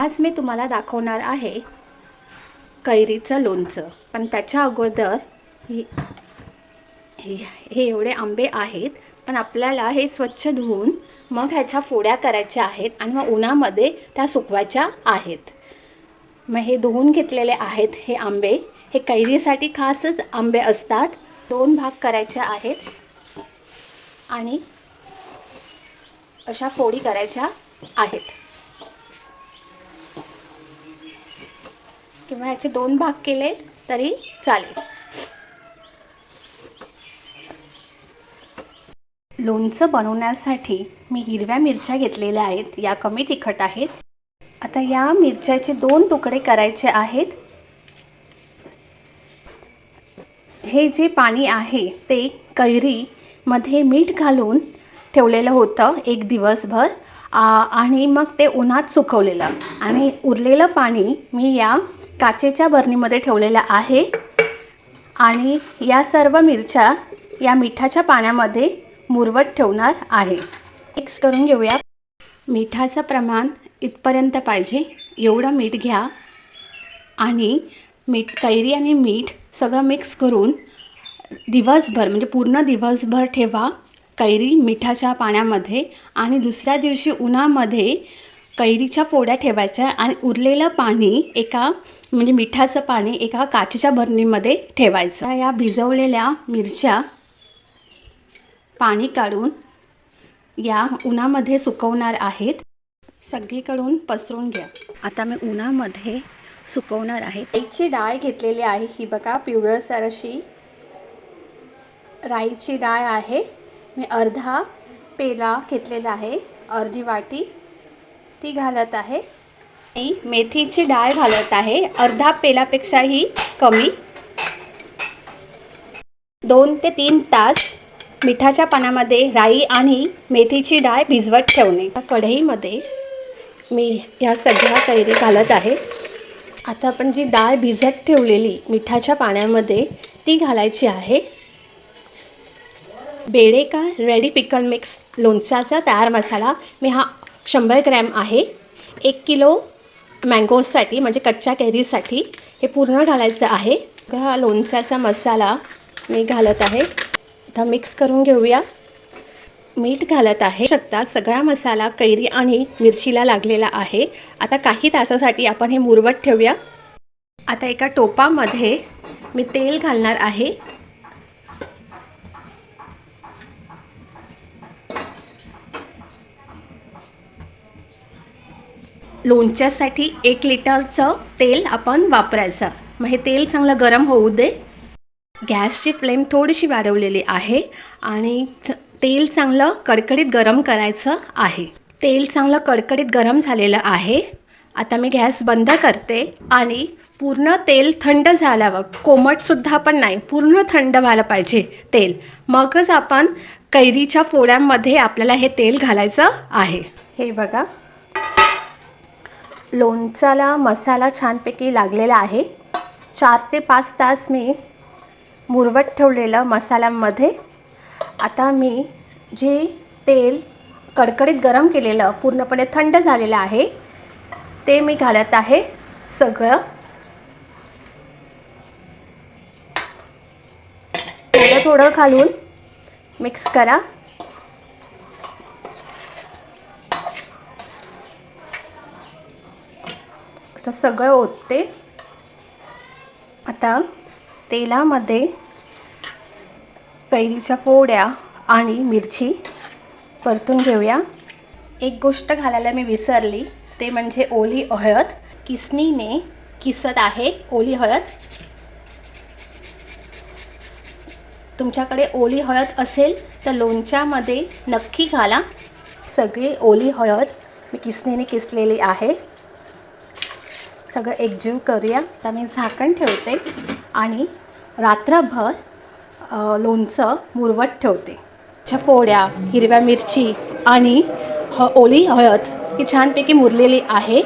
आज मी तुम्हाला दाखवणार आहे कैरीचं लोणचं. पण त्याच्या अगोदर हे हे एवढे आंबे आहेत पण आपल्याला हे स्वच्छ धुवून मग ह्याच्या फोड्या करायच्या आहेत आणि मग उन्हामध्ये त्या सुकवायच्या आहेत. मग हे धुवून घेतलेले आहेत हे आंबे. हे कैरीसाठी खासच आंबे असतात. दोन भाग करायचे आहेत आणि अशा फोडी करायच्या आहेत. किंवा याचे दोन भाग केले तरी चालेल. लोणचं बनवण्यासाठी मी हिरव्या मिरच्या घेतलेल्या आहेत या कमी तिखट आहेत. आता या मिरच्याचे दोन तुकडे करायचे आहेत. हे जे पाणी आहे ते कैरीमध्ये मीठ घालून ठेवलेलं होतं एक दिवसभर आणि मग ते उन्हात सुकवलेलं. आणि उरलेलं पाणी मी या काचेच्या बरणीमध्ये ठेवलेल्या आहे. आणि या सर्व मिरच्या या मिठाच्या पाण्यामध्ये मुरवत ठेवणार आहे. मिक्स करून घेऊया. मिठाचं प्रमाण इथपर्यंत पाहिजे. एवढं मीठ घ्या. आणि मीठ कैरी आणि मीठ सगळं मिक्स करून दिवसभर म्हणजे पूर्ण दिवसभर ठेवा कैरी मिठाच्या पाण्यामध्ये. आणि दुसऱ्या दिवशी उन्हामध्ये कैरीच्या फोड्या ठेवायच्या आणि उरलेलं पाणी एका म्हणजे मिठाचं पाणी एका काचेच्या बरणीमध्ये ठेवायचं. या भिजवलेल्या मिरच्या पाणी काढून या उन्हामध्ये सुकवणार आहेत. सगळीकडून पसरून घ्या. आता मी उन्हामध्ये सुकवणार आहे. राईची डाळ घेतलेली आहे. ही बघा पिवळसर अशी राईची डाळ आहे. मी अर्धा पेला घेतलेला आहे. अर्धी वाटी ती घालत आहे. मी मेथीची डाळ घालत आहे. अर्धा पेलापेक्षाही कमी. दोन ते तीन तास मिठाच्या पाण्यामध्ये राई आणि मेथीची डाळ भिजवत ठेवणे. कढईमध्ये मी ह्या सगळ्या कैरी घालत आहे. आता आपण जी डाळ भिजत ठेवलेली मिठाच्या पाण्यामध्ये ती घालायची आहे. बेडेका रेडी पिकल मिक्स लोणच्याचा तयार मसाला. मी हा शंभर ग्रॅम आहे. एक किलो मँगोजसाठी म्हणजे कच्च्या कैरीसाठी हे पूर्ण घालायचं आहे. हा लोणच्याचा मसाला मी घालत आहे. आता मिक्स करून घेऊया. मीठ घालत आहे. शकता सगळा मसाला कैरी आणि मिरचीला लागलेला आहे. आता काही तासासाठी आपण हे मुरवत ठेवूया. आता एका टोपामध्ये मी तेल घालणार आहे. लोणच्यासाठी एक लिटरचं तेल आपण वापरायचं. मग हे तेल चांगलं गरम होऊ दे. गॅसची फ्लेम थोडीशी वाढवलेली आहे आणि च तेल चांगलं कडकडीत गरम करायचं आहे. तेल चांगलं कडकडीत गरम झालेलं आहे. आता मी गॅस बंद करते आणि पूर्ण तेल थंड झाल्यावर कोमटसुद्धा पण नाही पूर्ण थंड व्हायला पाहिजे तेल. मगच आपण कैरीच्या फोड्यांमध्ये आपल्याला हे तेल घालायचं आहे. हे बघा. लोणचाला मसाला छानपैकी लागलेला आहे. चार ते पाच तास मी मुरवत ठेवलेलं मसाल्यामध्ये. आता मी जे तेल कडकडीत गरम केलेलं पूर्णपणे थंड झालेलं आहे ते मी घालत आहे. सगळं थोडं थोडं घालून मिक्स करा. आता सगळं ओतते. आता तेलामध्ये कैरीच्या फोड्या आणि मिरची परतून घेऊया. एक गोष्ट घालायला मी विसरली ते म्हणजे ओली हळद. किसनीने किसत आहे ओली हळद. तुमच्याकडे ओली हळद असेल तर लोणच्यामध्ये नक्की घाला. सगळी ओली हळद मी किसनीने किसलेली आहे. सगळं एकजीव करूया. आता मी झाकण ठेवते आणि रात्रभर लोणचं मुरवत ठेवते. च्या फोड्या हिरव्या मिरची आणि ह ओली हळद ही छानपैकी मुरलेली आहे.